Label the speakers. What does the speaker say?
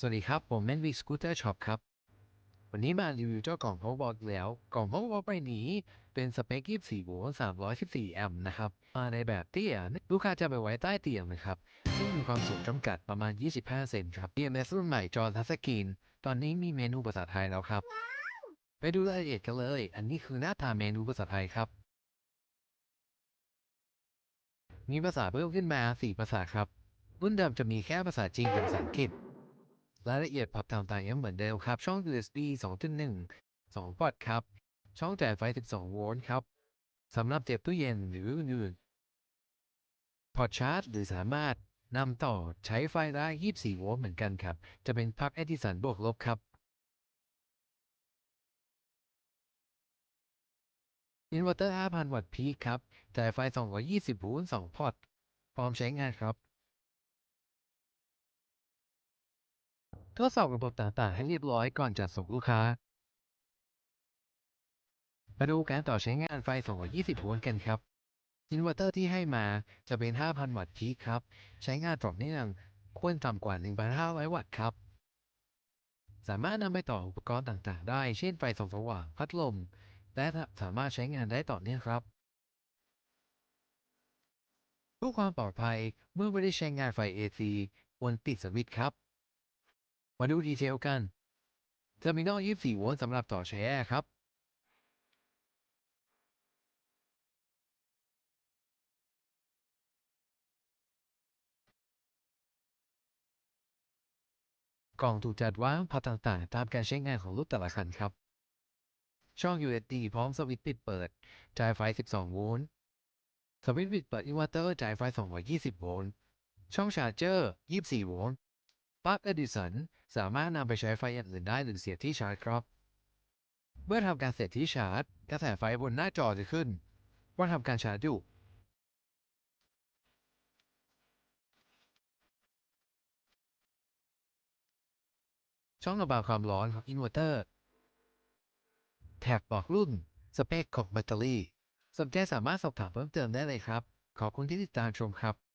Speaker 1: สวัสดีครับ ผมแมนวีสกูตเตอร์ช็อปครับ วันนี้มารีวิวเจ้ากล่อง powerball อีกแล้ว กล่อง powerball ใบนี้เป็นสเปค 24โวลต์314 แอมป์นะครับ มาในแบบเตี้ย ลูกค้าจะไปไว้ใต้เตียงนะครับ ซึ่งมีความสูงจำกัดประมาณ 25 เซนครับ EMS รุ่นใหม่จอทัชสกรีน ตอนนี้มีเมนูภาษาไทยแล้วครับ ไปดูรายละเอียดกันเลย อันนี้คือหน้าตาเมนูภาษาไทยครับ มีภาษาเพิ่มขึ้นมา 4 ภาษาครับ รุ่นเดิมจะมีแค่ภาษาจีนกับภาษาอังกฤษ รายละเอียดปรับต่างๆยังเหมือนเดิมครับ ช่อง USB 2.1 2พอร์ตครับ ช่องจ่ายไฟ 12 โวลต์ครับสำหรับเจ็บตู้เย็นหรืออื่นๆพอร์ตชาร์จ หรือสามารถนำต่อใช้ไฟได้ 24 โวลต์เหมือนกันครับ จะเป็นพักเอดิสันบวกลบครับอินเวอร์เตอร์ 5,000 วัตต์พีคครับ จ่ายไฟ 220 โวลต์ 2 พอร์ต พร้อมใช้งานครับ ทดสอบระบบต่างๆ ให้เรียบร้อยก่อนจัดส่งลูกค้า มาดูการต่อใช้งานไฟ 220 โวลต์กันครับ อินเวอร์เตอร์ที่ให้มาจะเป็น 5,000 วัตต์พีคครับ ใช้งานต่อเนื่องควรต่ำกว่า 1,500 วัตต์ครับ สามารถนำไปต่ออุปกรณ์ต่างๆ ได้ เช่นไฟส่องสว่าง พัดลม และสามารถใช้งานได้ต่อเนื่องครับเพื่อความปลอดภัยเมื่อไม่ได้ใช้งานไฟ AC ควรปิดสวิตช์ครับ มาดูดีเทลกันเทอร์มินอล24 โวลต์สำหรับต่อใช้แอร์ครับ กล่องถูกจัดวางพอร์ตต่างๆ ตามการใช้งานของรถแต่ละคันครับ ช่อง USB พร้อมสวิตช์ปิดเปิด จ่ายไฟ 12 โวลต์ สวิตช์ปิดเปิดอินเวอร์เตอร์จ่ายไฟ 220 โวลต์ ช่องชาร์จเจอร์ 24 โวลต์ ปลั๊กเอดิสันสามารถนำไปใช้ไฟอย่างอื่นได้หรือเสียบที่ชาร์จครับ เมื่อทำการเสียบที่ชาร์จ กระแสไฟบนหน้าจอจะขึ้น ว่าทำการชาร์จอยู่ ช่องระบายความร้อนของอินเวอร์เตอร์ แท็บบอกรุ่น สเปคของแบตเตอรี่ สนใจสามารถสอบถามเพิ่มเติมได้เลยครับ ขอบคุณที่ติดตามชมครับ